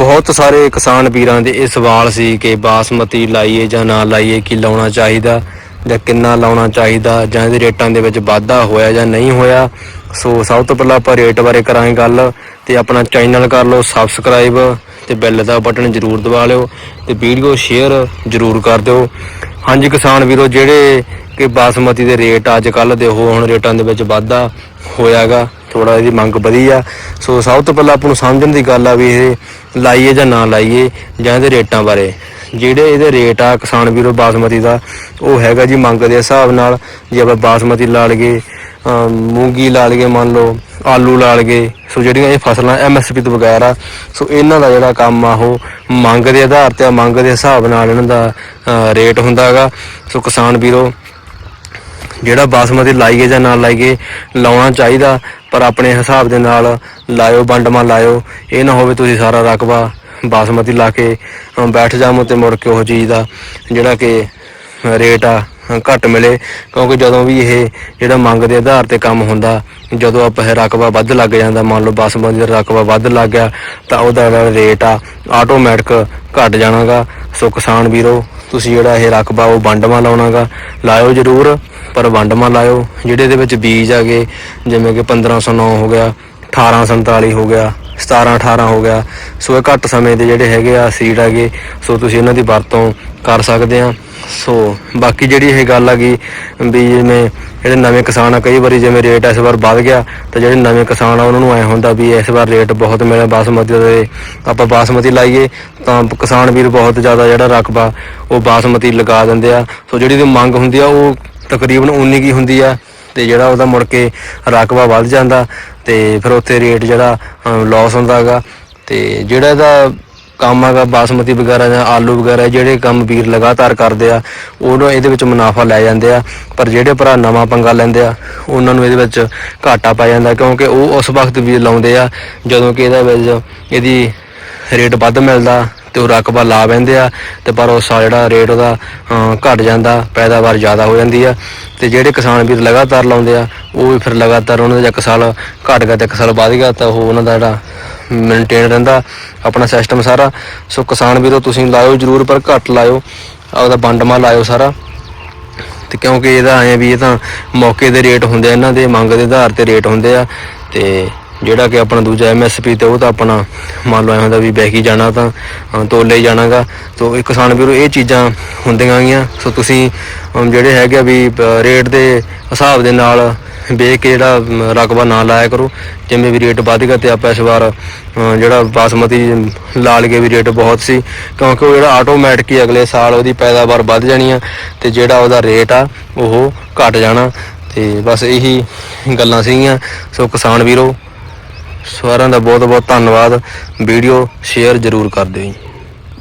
ਬਹੁਤ ਸਾਰੇ ਕਿਸਾਨ ਵੀਰਾਂ ਦੇ ਇਹ ਸਵਾਲ ਸੀ ਕਿ ਬਾਸਮਤੀ ਲਾਈਏ ਜਾਂ ਨਾ ਲਾਈਏ, ਕੀ ਲਾਉਣਾ ਚਾਹੀਦਾ ਜਾਂ ਕਿੰਨਾ ਲਾਉਣਾ ਚਾਹੀਦਾ ਜਾਂ ਇਹਦੇ ਰੇਟਾਂ ਦੇ ਵਿੱਚ ਵਾਧਾ ਹੋਇਆ ਜਾਂ ਨਹੀਂ ਹੋਇਆ। ਸੋ ਸਭ ਤੋਂ ਪਹਿਲਾਂ ਆਪਾਂ ਰੇਟ ਬਾਰੇ ਕਰਾਂਗੇ ਗੱਲ ਤੇ ਆਪਣਾ ਚੈਨਲ ਕਰ ਲਓ ਸਬਸਕ੍ਰਾਈਬ ਤੇ ਬੈਲ ਦਾ ਬਟਨ ਜ਼ਰੂਰ ਦਬਾ ਲਿਓ ਤੇ ਵੀਡੀਓ ਸ਼ੇਅਰ ਜ਼ਰੂਰ ਕਰ ਦਿਓ। ਹਾਂਜੀ ਕਿਸਾਨ ਵੀਰੋ, ਜਿਹੜੇ ਕਿ ਬਾਸਮਤੀ ਦੇ ਰੇਟ ਅੱਜ ਕੱਲ ਦੇ ਉਹ ਹੁਣ ਰੇਟਾਂ ਦੇ ਵਿੱਚ ਵਾਧਾ ਹੋਇਆਗਾ। ਥੋੜਾ ਇਹਦੀ ਮੰਗ ਵਧੀ ਆ ਸੋ ਸਭ ਤੋਂ ਪਹਿਲਾਂ ਆਪਾਂ ਨੂੰ ਸਮਝਣ ਦੀ ਗੱਲ ਆ ਵੀ ਇਹ ਲਾਈਏ ਜਾਂ ਨਾ ਲਾਈਏ ਜਾਂ ਇਹਦੇ ਰੇਟਾਂ ਬਾਰੇ। ਜਿਹੜੇ ਇਹਦੇ ਰੇਟ ਆ ਕਿਸਾਨ ਵੀਰੋ ਬਾਸਮਤੀ ਦਾ ਉਹ ਹੈਗਾ ਜੀ ਮੰਗ ਦੇ ਹਿਸਾਬ ਨਾਲ। ਜੇ ਆਪਾਂ ਬਾਸਮਤੀ ਲਾ ਲਈਏ ਮੂੰਗੀ ਲਾ ਲਈਏ ਮੰਨ ਲਓ ਆਲੂ ਲਾ ਲਈਏ ਸੋ ਜਿਹੜੀਆਂ ਇਹ ਫਸਲਾਂ ਐਮਐਸਪੀ ਤੋਂ ਬਗੈਰ ਆ ਸੋ ਇਹਨਾਂ ਦਾ ਜਿਹੜਾ ਕੰਮ ਆ ਉਹ ਮੰਗ ਦੇ ਆਧਾਰ ਤੇ ਆ ਮੰਗ ਦੇ ਹਿਸਾਬ ਨਾਲ ਇਹਨਾਂ ਦਾ ਅ, ਰੇਟ ਹੁੰਦਾਗਾ ਸੋ ਕਿਸਾਨ ਵੀਰੋ ਜਿਹੜਾ ਬਾਸਮਤੀ ਲਾਈਏ ਜਾਂ ਨਾ ਲਾਈਏ ਲਾਉਣਾ ਚਾਹੀਦਾ। ਪਰ ਆਪਣੇ ਹਿਸਾਬ ਦੇ ਨਾਲ ਲਾਇਓ ਵੰਡਮਾ ਲਾਇਓ, ਇਹ ਨਾ ਹੋਵੇ ਤੁਸੀਂ ਸਾਰਾ ਰਕਬਾ ਬਾਸਮਤੀ ਲਾ ਕੇ ਬੈਠ ਜਾਮੋ ਤੇ ਮੁੜ ਕੇ ਉਹ ਚੀਜ਼ ਦਾ ਜਿਹੜਾ ਕਿ ਰੇਟ ਆ ਘੱਟ ਮਿਲੇ। ਕਿਉਂਕਿ ਜਦੋਂ ਵੀ ਇਹ ਜਿਹੜਾ ਮੰਗ ਦੇ ਆਧਾਰ ਤੇ ਕੰਮ ਹੁੰਦਾ, ਜਦੋਂ ਆਪਾਂ ਇਹ ਰਕਬਾ ਵੱਧ ਲੱਗ ਜਾਂਦਾ, ਮੰਨ ਲਓ ਬਾਸਮਤੀ ਦਾ ਰਕਬਾ ਵੱਧ ਲੱਗ ਗਿਆ, ਤਾਂ ਉਹਦਾ ਜਿਹੜਾ ਰੇਟ ਆ ਆਟੋਮੈਟਿਕ ਘਟ ਜਾਣਾਗਾ। ਸੋ ਕਿਸਾਨ ਵੀਰੋ ਤੁਸੀਂ ਜਿਹੜਾ ਇਹ ਰਕਬਾ ਉਹ ਵੰਡਮਾ ਲਾਉਣਾਗਾ, ਲਾਇਓ ਜ਼ਰੂਰ, ਪਰ ਵੰਡਮਾ ਲਾਇਓ। ਜਿਹੜੇ ਇਹਦੇ ਵਿੱਚ ਬੀਜ ਆਗੇ ਜਿਵੇਂ ਕਿ 1509 ਹੋ ਗਿਆ 1847 ਹੋ ਗਿਆ 17 18 ਹੋ ਗਿਆ, ਸੋ ਇਹ ਘੱਟ ਸਮੇਂ ਦੇ ਜਿਹੜੇ ਹੈਗੇ ਆ ਸੀਡ ਹੈਗੇ, ਸੋ ਤੁਸੀਂ ਇਹਨਾਂ ਦੀ ਵਰਤੋਂ ਕਰ ਸਕਦੇ ਆ। ਸੋ ਬਾਕੀ ਜਿਹੜੀ ਇਹ ਗੱਲ ਹੈਗੀ ਵੀ ਜਿਵੇਂ ਜਿਹੜੇ ਨਵੇਂ ਕਿਸਾਨ ਆ, ਕਈ ਵਾਰੀ ਜਿਵੇਂ ਰੇਟ ਇਸ ਵਾਰ ਵੱਧ ਗਿਆ, ਤਾਂ ਜਿਹੜੇ ਨਵੇਂ ਕਿਸਾਨ ਆ, ਉਹਨਾਂ ਨੂੰ ਐ ਹੁੰਦਾ ਵੀ ਇਸ ਵਾਰ ਰੇਟ ਬਹੁਤ ਮਿਲਿਆ, ਬਾਸਮਤੀ ਦੇ ਆਪਾਂ ਬਾਸਮਤੀ ਲਾਈਏ, ਤਾਂ ਕਿਸਾਨ ਵੀਰ ਬਹੁਤ ਜ਼ਿਆਦਾ ਜਿਹੜਾ ਰਕਬਾ, ਉਹ ਬਾਸਮਤੀ ਲਗਾ ਦਿੰਦੇ ਆ। ਸੋ ਜਿਹੜੀ ਦੀ ਮੰਗ ਹੁੰਦੀ ਆ, ਉਹ ਤਕਰੀਬਨ ਉਨੀ ਕੀ ਹੁੰਦੀ ਆ, ਤੇ ਜਿਹੜਾ ਉਹਦਾ ਮੁੜ ਕੇ ਰਕਬਾ ਵੱਧ ਜਾਂਦਾ, ਤੇ ਫਿਰ ਉੱਥੇ ਰੇਟ ਜਿਹੜਾ ਲਾਸ ਹੁੰਦਾਗਾ ਤੇ ਜਿਹੜਾ ਇਹਦਾ ਕੰਮ ਹੈਗਾ ਬਾਸਮਤੀ ਵਗੈਰਾ ਜਾਂ ਆਲੂ ਵਗੈਰਾ ਜਿਹੜੇ ਕੰਮ ਵੀਰ ਲਗਾਤਾਰ ਕਰਦੇ ਆ ਉਹਨੂੰ ਇਹਦੇ ਵਿੱਚ ਮੁਨਾਫਾ ਲੈ ਜਾਂਦੇ ਆ ਪਰ ਜਿਹੜੇ ਭਰਾ ਨਵਾਂ ਪੰਗਾ ਲੈਂਦੇ ਆ ਉਹਨਾਂ ਨੂੰ ਇਹਦੇ ਵਿੱਚ ਘਾਟਾ ਪੈ ਜਾਂਦਾ ਕਿਉਂਕਿ ਉਹ ਉਸ ਵਕਤ ਵੀ ਲਾਉਂਦੇ ਆ ਜਦੋਂ ਕਿ ਇਹਦੇ ਵਿੱਚ ਇਹਦੀ ਰੇਟ ਵੱਧ ਮਿਲਦਾ ਤੇ ਉਹ ਰਕਬਾ ਲਾ ਬੈਂਦੇ ਆ ਤੇ ਪਰ ਉਸ ਸਾਲ ਜਿਹੜਾ ਰੇਟ ਉਹਦਾ ਅਮ, ਘਟ ਜਾਂਦਾ ਪੈਦਾਵਾਰ ਜ਼ਿਆਦਾ ਹੋ ਜਾਂਦੀ ਆ ਤੇ ਜਿਹੜੇ ਕਿਸਾਨ ਵੀਰ ਲਗਾਤਾਰ ਲਾਉਂਦੇ ਆ ਉਹ ਵੀ ਫਿਰ ਲਗਾਤਾਰ ਉਹਨਾਂ ਦਾ ਇੱਕ ਸਾਲ ਘਟ ਗਿਆ ਤੇ ਇੱਕ ਸਾਲ ਵੱਧ ਗਿਆ ਤਾਂ ਉਹ ਉਹਨਾਂ ਦਾ ਜਿਹੜਾ ਮੇਨਟੇਨ ਰਹਿੰਦਾ, ਆਪਣਾ ਸਿਸਟਮ ਸਾਰਾ। ਸੋ ਕਿਸਾਨ ਵੀਰੋ, ਤੁਸੀਂ ਲਾਇਓ ਜ਼ਰੂਰ, ਪਰ ਘੱਟ ਲਾਇਓ। ਆਪਦਾ ਵੰਡਮਾ ਲਾਇਓ ਸਾਰਾ। ਤੇ ਕਿਉਂਕਿ ਇਹਦਾ ਆਏ ਵੀ ਇਹ ਤਾਂ ਮੌਕੇ ਦੇ ਰੇਟ ਹੁੰਦੇ ਆ, ਇਹਨਾਂ ਦੇ ਮੰਗ ਦੇ ਆਧਾਰ ਤੇ ਰੇਟ ਹੁੰਦੇ ਆ। ਤੇ ਜਿਹੜਾ ਕਿ ਆਪਣਾ ਦੂਜਾ ਐਮਐਸਪੀ ਤੇ ਉਹ ਤਾਂ ਆਪਣਾ ਮੰਨ ਲਓ ਐ ਹੁੰਦਾ ਵੀ ਬੈਕੀ ਜਾਣਾ ਤਾਂ ਤੋਲੇ ਹੀ ਜਾਣਾਗਾ। ਤੋ ਇਹ ਕਿਸਾਨ ਵੀਰੋ, ਇਹ ਚੀਜ਼ਾਂ ਹੁੰਦੀਆਂ ਗੀਆਂ। ਸੋ ਤੁਸੀਂ ਜਿਹੜੇ ਹੈਗੇ ਆ ਵੀ ਰੇਟ ਦੇ ਹਿਸਾਬ ਦੇ ਨਾਲ ਵੇਖ ਕੇ ਜਿਹੜਾ ਅਮ, ਰਕਬਾ ਨਾ ਲਾਇਆ ਕਰੋ। ਜਿਵੇਂ ਵੀ ਰੇਟ ਵਧ ਗਿਆ ਤੇ ਆਪਾਂ ਇਸ ਵਾਰ ਜਿਹੜਾ ਬਾਸਮਤੀ ਲਾ ਲਈਏ ਵੀ ਰੇਟ ਬਹੁਤ ਸੀ। ਕਿਉਂਕਿ ਉਹ ਜਿਹੜਾ ਆਟੋਮੈਟਿਕ ਹੀ ਅਗਲੇ ਸਾਲ ਉਹਦੀ ਪੈਦਾਵਾਰ ਵੱਧ ਜਾਣੀ ਆ ਤੇ ਜਿਹੜਾ ਉਹਦਾ ਰੇਟ ਆ ਉਹ ਘਟ ਜਾਣਾ। ਤੇ ਬਸ ਇਹੀ ਗੱਲਾਂ ਸੀਗੀਆਂ। ਸੋ ਕਿਸਾਨ ਵੀਰੋ ਸਾਰਿਆਂ ਦਾ ਬਹੁਤ ਬਹੁਤ ਧੰਨਵਾਦ। ਵੀਡੀਓ ਸ਼ੇਅਰ ਜ਼ਰੂਰ ਕਰ ਦਿਓ ਜੀ।